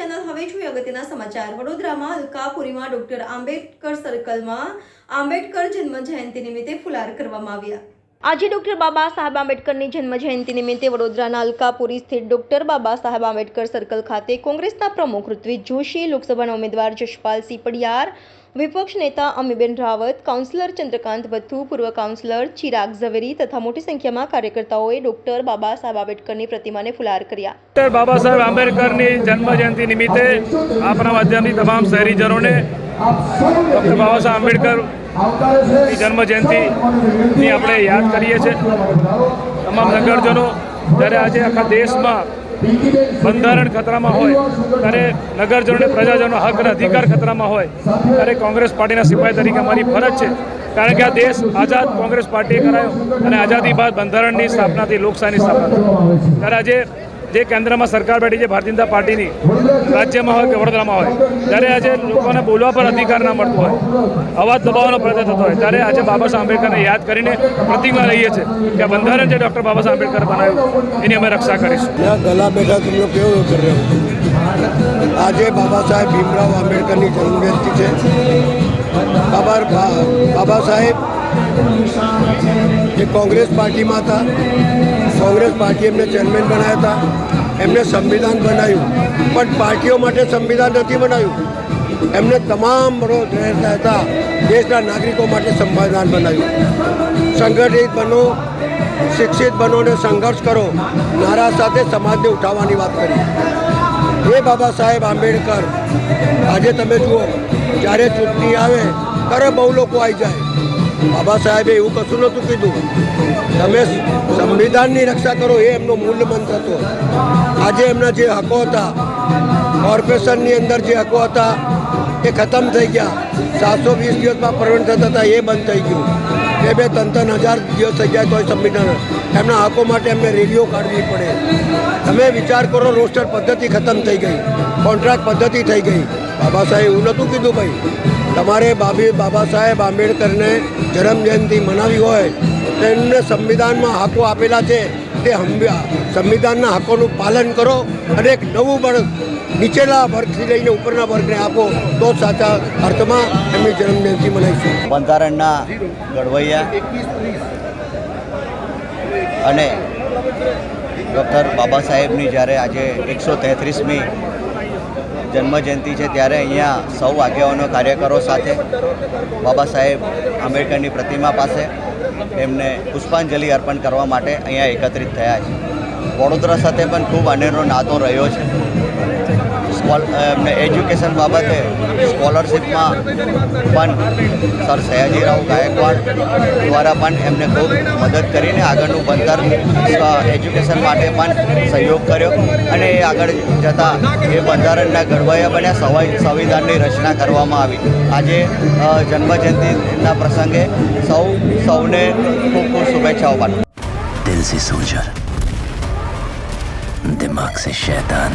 અગત્યના સમાચાર. વડોદરામાં અલકાપુરીમાં ડોક્ટર આંબેડકર સર્કલમાં આંબેડકર જન્મ જયંતિ નિમિત્તે ફુલાર કરવામાં આવ્યા. આજે ડોક્ટર બાબા સાહેબ આંબેડકરની જન્મ જયંતિ નિમિત્તે વડોદરાના અલકાપુરી સ્થિત ડોક્ટર બાબા સાહેબ આંબેડકર સર્કલ ખાતે કોંગ્રેસના પ્રમુખ ઋત્વિજ જોશી, લોકસભાના ઉમેદવાર જશપાલસિંહ પડિયાર વિપક્ષ નેતા અમીબેન રાવત કાઉન્સિલર ચંદ્રકાંત બથુ પૂર્વ કાઉન્સિલર ચિરાગ ઝવેરી તથા મોટી સંખ્યામાં કાર્યકર્તાઓએ ડોક્ટર બાબા સાહેબ આંબેડકરની પ્રતિમાને ફુલાર કર્યા. ડોક્ટર બાબા સાહેબ આંબેડકરની જન્મ જયંતિ નિમિત્તે આપણા માધ્યમથી તમામ શહેરીજનોને ડૉક્ટર બાબા સાહેબ આંબેડકર જન્મ જયંતિની આપણે યાદ કરીએ છીએ. તમામ નગરજનો, જ્યારે આજે આખા દેશમાં બંધારણ ખતરામાં હોય, ત્યારે નગરજનોને પ્રજાજનો હક અને અધિકાર ખતરામાં હોય, ત્યારે કોંગ્રેસ પાર્ટીના સિપાહી તરીકે અમારી ફરજ છે. કારણ કે આ દેશ આઝાદ કોંગ્રેસ પાર્ટીએ કરાયો અને આઝાદી બાદ બંધારણની સ્થાપનાથી લોકશાહીની સ્થાપના ત્યારે આજે જે કેન્દ્રમાં સરકાર બેઠી છે ભારતીય જનતા પાર્ટીની, રાજ્યમાં હોય કે વડોદરામાં હોય ત્યારે આજે લોકોને બોલવા પર અધિકાર ના મળતો હોય, અવાજ દબાવવાનો પ્રયત્ન થતો હોય, ત્યારે આજે બાબા સાહેબ આંબેડકરને યાદ કરીને પ્રતિમા રહીએ છીએ કે બંધારણ જે ડૉક્ટર બાબા સાહેબ આંબેડકર બનાવ્યું, એની અમે રક્ષા કરીશું. ગલા બેઠા તમને કેવું કરી રહ્યો? આજે બાબા સાહેબ ભીમરાવ આંબેડકરની જન્મજયંતિ છે. બાબા બાબા સાહેબ એ કોંગ્રેસ પાર્ટીમાં હતા, કોંગ્રેસ પાર્ટી એમને ચેરમેન બનાવ્યા હતા, એમને સંવિધાન બનાવ્યું. પણ પાર્ટીઓ માટે સંવિધાન નથી બનાવ્યું. એમને તમામ રહેતા હતા, દેશના નાગરિકો માટે સંવિધાન બનાવ્યું. સંગઠિત બનો, શિક્ષિત બનો અને સંઘર્ષ કરો, નારા સાથે સમાજને ઉઠાવવાની વાત કરી. એ બાબા સાહેબ આંબેડકર, આજે તમે જુઓ, જ્યારે ચૂંટણી આવે ત્યારે બહુ લોકો આવી જાય. બાબા સાહેબે એવું કશું નહોતું કીધું. તમે સંવિધાનની રક્ષા કરો એ એમનો મૂળ મંત્ર હતો. આજે એમના જે હકો હતા, કોર્પોરેશનની અંદર જે હકો હતા, એ ખતમ થઈ ગયા. સાતસો વીસ દિવસમાં પ્રવણ થતા હતા, એ બંધ થઈ ગયું. બે બે ત્રણ ત્રણ હજાર દિવસ થઈ જાય તોય સંવિધાન એમના હકો માટે એમને રેલીઓ કાઢવી પડે. તમે વિચાર કરો, રોસ્ટર પદ્ધતિ ખતમ થઈ ગઈ. કોન્ટ્રાક્ટ પદ્ધતિ થઈ ગઈ. બાબા સાહેબ એવું નહોતું કીધું ભાઈ. તમારે બાબી બાબા સાહેબ આંબેડકરને જન્મજયંતિ મનાવી હોય, તો એમને સંવિધાનમાં હકો આપેલા છે. તે સંવિધાનના હકોનું પાલન કરો અને એક નવું વર્ગ નીચેલા વર્ગથી લઈને ઉપરના વર્ગને આપો, તો સાચા અર્થમાં એમની જન્મજયંતિ મનાવીશું બંધારણના ઘડવૈયા અને ડૉક્ટર બાબા સાહેબની જ્યારે આજે એકસો તેત્રીસમી જન્મજયંતિ છે ત્યારે અહીંયા સૌ આગેવાનો, કાર્યકરો સાથે બાબા સાહેબ આંબેડકરની પ્રતિમા પાસે એમને પુષ્પાંજલિ અર્પણ કરવા માટે અહીંયા એકત્રિત થયા છે. વડોદરા સાથે પણ ખૂબ અનેરો નાતો રહ્યો છે. એમને એજ્યુકેશન બાબતે સ્કોલરશીપમાં પણ સર સયાજીરાવ ગાયકવાડ દ્વારા પણ એમને ખૂબ મદદ કરીને આગળનું ભણતર એજ્યુકેશન માટે પણ સહયોગ કર્યો અને એ આગળ જતાં એ બંધારણના ઘડવૈયા બન્યા સવાય સંવિધાનની રચના કરવામાં આવી. આજે જન્મજયંતિના પ્રસંગે સૌ, સૌને ખૂબ ખૂબ શુભેચ્છાઓ પાઠવું. દિલ સે દિમાગ સે શૈતાન